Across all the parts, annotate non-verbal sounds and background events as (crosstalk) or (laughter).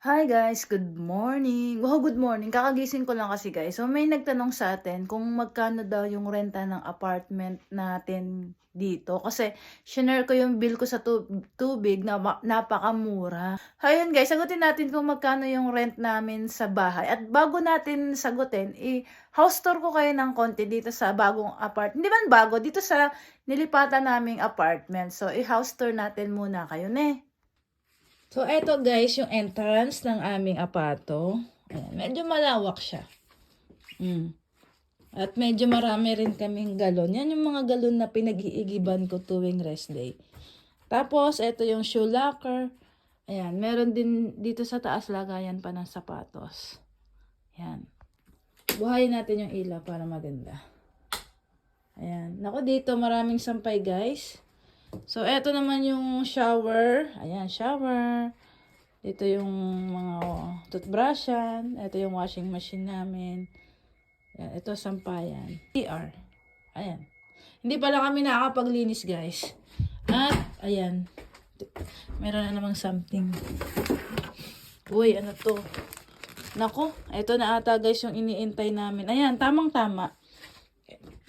Hi guys, good morning. Wow, good morning. Kakagising ko lang kasi guys. So may nagtanong sa atin kung magkano daw yung renta ng apartment natin dito. Kasi shinare ko yung bill ko sa tu- tubig na napakamura. Ayun guys, sagutin natin kung magkano yung rent namin sa bahay. At bago natin sagutin, i-house tour ko kayo ng konti dito sa bagong apartment. Hindi man bago, dito sa nilipatan naming apartment. So i-house tour natin muna kayo ne. So, eto guys, yung entrance ng aming apato. Ayan, medyo malawak siya. Mm. At medyo marami rin kaming galon. Yan yung mga galon na pinag-iigiban ko tuwing rest day. Tapos, eto yung shoe locker. Ayan, meron din dito sa taas lagayan pa ng sapatos. Ayan. Buhayin natin yung ilaw para maganda. Ayan. Nako, dito maraming sampay guys. So, eto naman yung shower. Ayan, shower. Dito yung mga toothbrushan. Ito yung washing machine namin. Ayan, ito sampayan. CR. Ayan. Hindi pala kami nakakapaglinis, guys. At, ayan. Meron na namang something. Uy, ano to? Nako, ito na ata guys yung iniintay namin. Ayan, tamang-tama.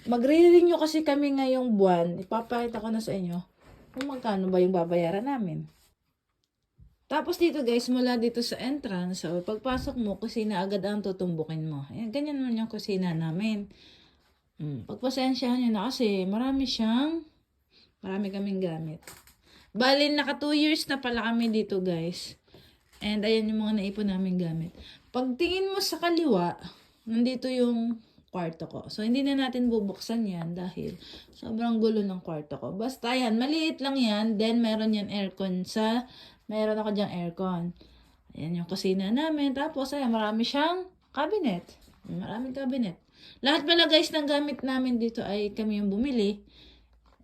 Magre-renew kasi kami ngayong buwan. Ipapakita ko na sa inyo kung magkano ba yung babayaran namin. Tapos dito guys, mula dito sa entrance, so pagpasok mo, kusina agad ang tutumbukin mo. Ayan, ganyan naman yung kusina namin. Hmm, pagpasensyahan nyo na kasi marami siyang, marami kaming gamit. Bali, naka 2 years na pala kami dito guys. And ayan yung mga naipon namin gamit. Pagtingin mo sa kaliwa, nandito yung kwarto ko. So, hindi na natin bubuksan yan dahil sobrang gulo ng kwarto ko. Basta yan, maliit lang yan. Then, meron yan aircon sa, meron ako dyang aircon. Ayan yung kusina namin. Tapos, ayan, marami siyang cabinet. Maraming cabinet. Lahat pala guys ng gamit namin dito ay kami yung bumili.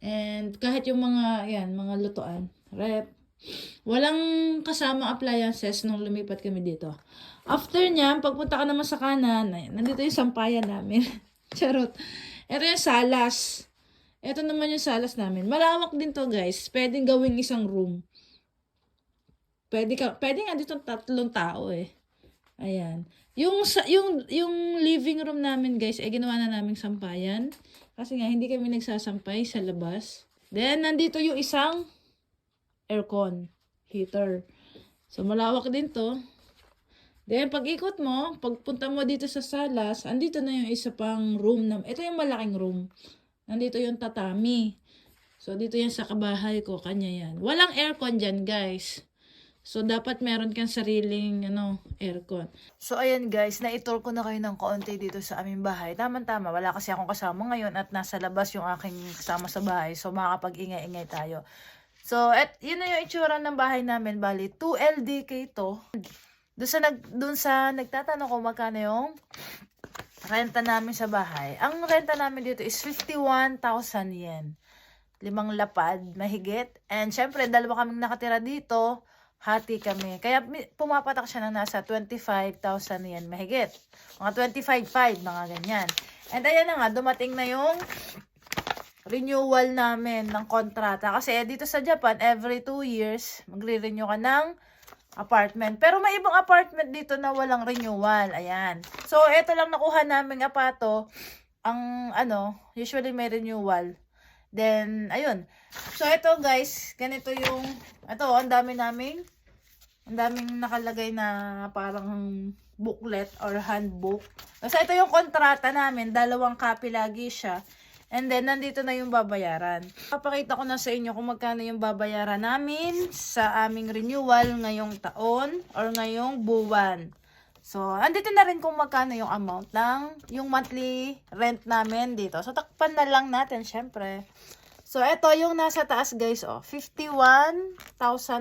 And kahit yung mga, yan, mga lutuan, rep, walang kasama appliances nung lumipat kami dito. After niyan, pagpunta ka naman sa kanan, ayan, nandito yung sampayan namin. (laughs) Charot. Ito yung salas. Ito naman yung salas namin. Malawak din to guys. Pwedeng gawing isang room. Pwede ka, pwede nga dito tatlong tao eh. Ayan. Yung, yung, yung living room namin guys, ay ginawa na naming sampayan. Kasi nga, hindi kami nagsasampay sa labas. Then, nandito yung isang aircon, heater. So, malawak din to. Then, pag ikot mo, pagpunta mo dito sa salas, andito na yung isa pang room. Na, ito yung malaking room. Nandito yung tatami. So, dito yan sa kabahay ko. Kanya yan. Walang aircon dyan, guys. So, dapat meron kang sariling, ano, aircon. So, ayan guys, na-tour ko na kayo ng kaunti dito sa aming bahay. Tama-tama, wala kasi akong kasama ngayon at nasa labas yung aking kasama sa bahay. So, makakapag-ingay-ingay tayo. So, et, yun na yung itsura ng bahay namin. Bali, 2 LDK to. Doon sa, nag, doon sa nagtatanong kung magkano yung renta namin sa bahay. Ang renta namin dito is 51,000 yen. Limang lapad, mahigit. And syempre, dalawa kaming nakatira dito. Hati kami. Kaya pumapatak siya na nasa 25,000 yen mahigit. Mga 25,500, mga ganyan. And ayan na nga, dumating na yung renewal namin ng kontrata. Kasi eh, dito sa Japan, every 2 years, magre-renew ka ng apartment. Pero may ibang apartment dito na walang renewal. Ayan. So, ito lang nakuha naming apato. Ang, ano, usually may renewal. Then, ayun. So, ito guys, ganito yung, ito, ang dami naming, ang daming nakalagay na parang booklet or handbook. Kasi ito yung kontrata namin, dalawang copy lagi siya. And then, nandito na yung babayaran. Papakita ko na sa inyo kung magkano yung babayaran namin sa aming renewal ngayong taon or ngayong buwan. So, andito na rin kung magkano yung amount ng yung monthly rent namin dito. So, takpan na lang natin, syempre. So, ito yung nasa taas, guys, oh. 51,000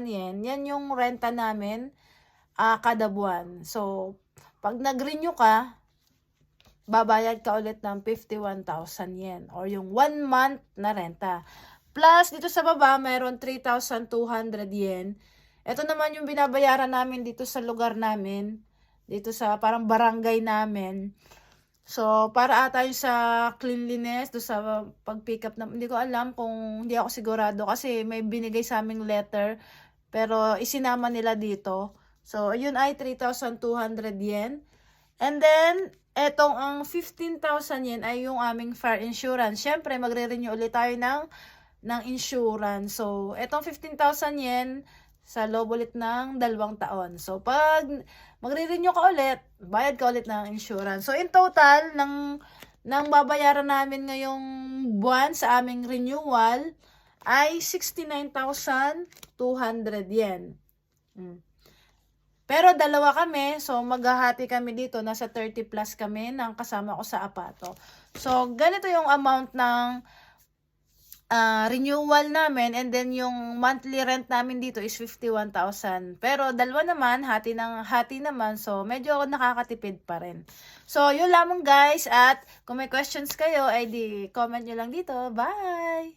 yen. Yan yung renta namin ah, kada buwan. So, pag nag-renew ka, babayad ka ulit ng 51,000 yen or yung one month na renta. Plus, dito sa baba, mayroon 3,200 yen. Ito naman yung binabayaran namin dito sa lugar namin. Dito sa parang barangay namin. So, para ata yung sa cleanliness, do sa pag-pick up na, hindi ko alam kung hindi ako sigurado kasi may binigay sa aming letter pero isinama nila dito. So, yun ay 3,200 yen. And then, etong ang 15,000 yen ay yung aming fire insurance. Siyempre, magre-renew ulit tayo ng, ng insurance. So, etong 15,000 yen sa loob ulit ng dalawang taon. So, pag magre-renew ka ulit, bayad ka ulit ng insurance. So, in total, ng, ng babayaran namin ngayong buwan sa aming renewal ay 69,200 yen. Mm. Pero dalawa kami, so maghahati kami dito, nasa 30 plus kami ng kasama ko sa apato. So, ganito yung amount ng ah, renewal namin and then yung monthly rent namin dito is 51,000. Pero dalawa naman, hati ng hati naman, so medyo nakakatipid pa rin. So, yun lamang guys at kung may questions kayo, ay di comment nyo lang dito. Bye!